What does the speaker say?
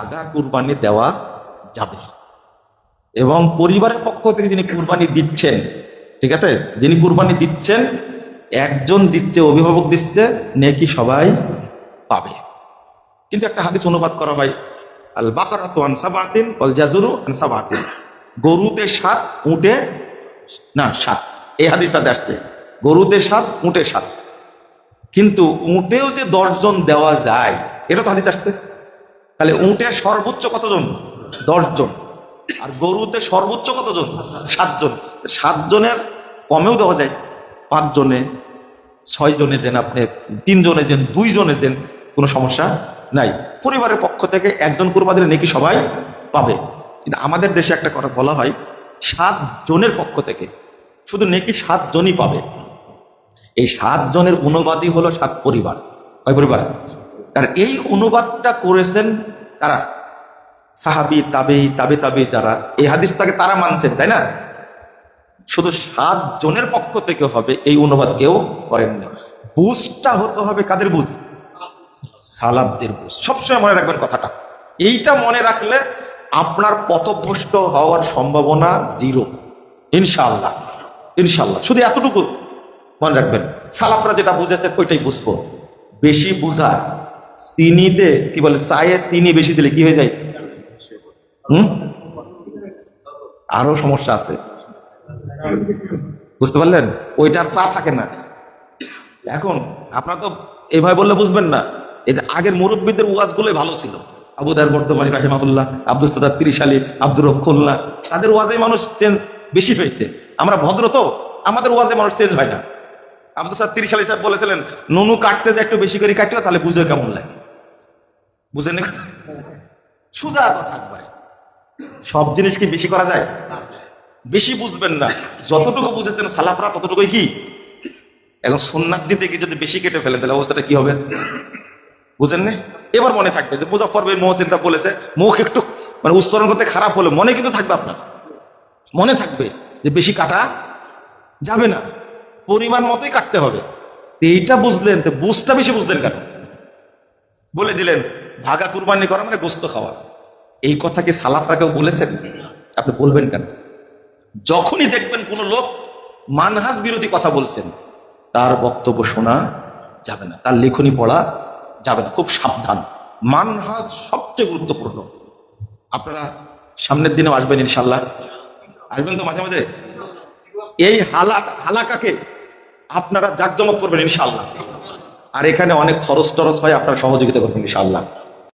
ভাগা কুরবানি দেওয়া যাবে। এবং পরিবারের পক্ষ থেকে যিনি কুরবানি দিচ্ছেন, ঠিক আছে? যিনি কুরবানি দিচ্ছেন, একজন দিচ্ছে, অভিভাবক দিচ্ছে, নেকি সবাই পাবে। কিন্তু একটা হাদিস অনুবাদ করা হয় আল বাকারাতু আন সাবাতিন ওয়াল জাজুরু আন সাবাতিন। গরুতে সাত, উটে না, সাত। এই হাদিসটাতে আসছে, গরুতে সাত, উটে সাত। কিন্তু উটেও যে দশজন দেওয়া যায়, এটা তো হাদিস আসছে। তাহলে উটের সর্বোচ্চ কতজন? দশজন। আর গরুতে সর্বোচ্চ কতজন? সাতজন। সাতজনের কমেও দেওয়া যায়। পাঁচ জনে ছয় জনে দেন আপনি তিন জনে দেন দুই জনে দেন, কোনো সমস্যা নাই। পরিবারের পক্ষ থেকে একজন কুরবা দিলে নাকি সবাই পাবে। কিন্তু আমাদের দেশে একটা কথা বলা হয় সাত জনের পক্ষ থেকে। শুধু নেকি সাত জনই পাবে। এই সাত জনের অনুবাদই হলো সাত পরিবার। কয় পরিবার? কারণ এই অনুবাদটা করেছেন কারা? সাহাবি তাবে তাবে তাবে যারা। এই হাদিসটাকে তারা মানছেন, তাই না? শুধু সাত জনের পক্ষ থেকে হবে, এই অনুবাদ কেউ করেননি বুঝটা হতে হবে কাদের বুঝ? সালাবদের বুঝ। সবসময় মনে রাখবেন কথাটা। এইটা মনে রাখলে আপনার পথভ্রষ্ট হওয়ার সম্ভাবনা জিরো। ইনশাআল্লাহ। ইনশাআল্লাহ। শুধু এতটুকু মনে রাখবেন। সালাফরা যেটা বুঝেছে ওইটাই বুঝব। বেশি বুঝা চিনিতে কি বলে চায়ে চিনি বেশি দিলে কি হয়ে যায়? হুম? আরও সমস্যা আছে। বুঝতে পারলেন? ওইটার চা থাকে না। এখন, আপনারা তো এভাবে বললে বুঝবেন না। এদের আগের মুরব্বীদের ওয়াজ গুলোই ভালো ছিল। আবুদার বর্তমানী রাহিমাহুল্লাহ, আব্দুল সাদার তিরিশ আলী, আব্দুর রক্ষুল্লাহ তাদের ওয়াজে মানুষ চেঞ্জ বেশি হয়েছে। আমরা ভদ্র তো, আমাদের ওয়াজে মানুষ চেঞ্জ হয় না। আব্দুল সাদ তিরিশ আলী সাহেব বলেছিলেন নুনু কাটতে যে একটু বেশি করে তাহলে বুঝে কেমন লাগে। বুঝেন কথা? সোজা কথা একবারে। সব জিনিস কি বেশি করা যায়? বেশি বুঝবেন না। যতটুকু বুঝেছেন সালাফরা ততটুকুই কি? এখন সোননাথ দিতে গিয়ে যদি বেশি কেটে ফেলে তাহলে অবস্থাটা কি হবে? বুঝেন না এবার মনে থাকবে যে মুজাফর বিন মোহসিনটা বলেছে মুখ একটু মানে উচ্চারণ করতে খারাপ হলে মনে কিন্তু থাকবে আপনার। মনে থাকবে যে বেশি কাটা যাবে না। পরিমাণ মতোই কাটতে হবে। এইটা বুঝলেন, তো বুঝটা বেশি বুঝলেন কেন? বলে দিলেন, ভাগা কুরবানি করা মানে গোস্ত খাওয়া। এই কথা কি সালাফরা কেউ বলেছেন? আপনি বলবেন কেন? যখনই দেখবেন কোন লোক মানহাজ বিরোধী কথা বলছেন, তার বক্তব্য শোনা যাবে না, তার লেখনী পড়া যাবে না, খুব সাবধান। মানহাজ সবচেয়ে গুরুত্বপূর্ণ। আপনারা সামনের দিনেও আসবেন ইনশাল্লাহ আসবেন তো মাঝে মাঝে? এই হালা হালাকাকে আপনারা জাকজমক করবেন ইনশাল্লাহ আর এখানে অনেক খরচ টরচ হয় আপনারা সহযোগিতা করবেন ইনশাল্লাহ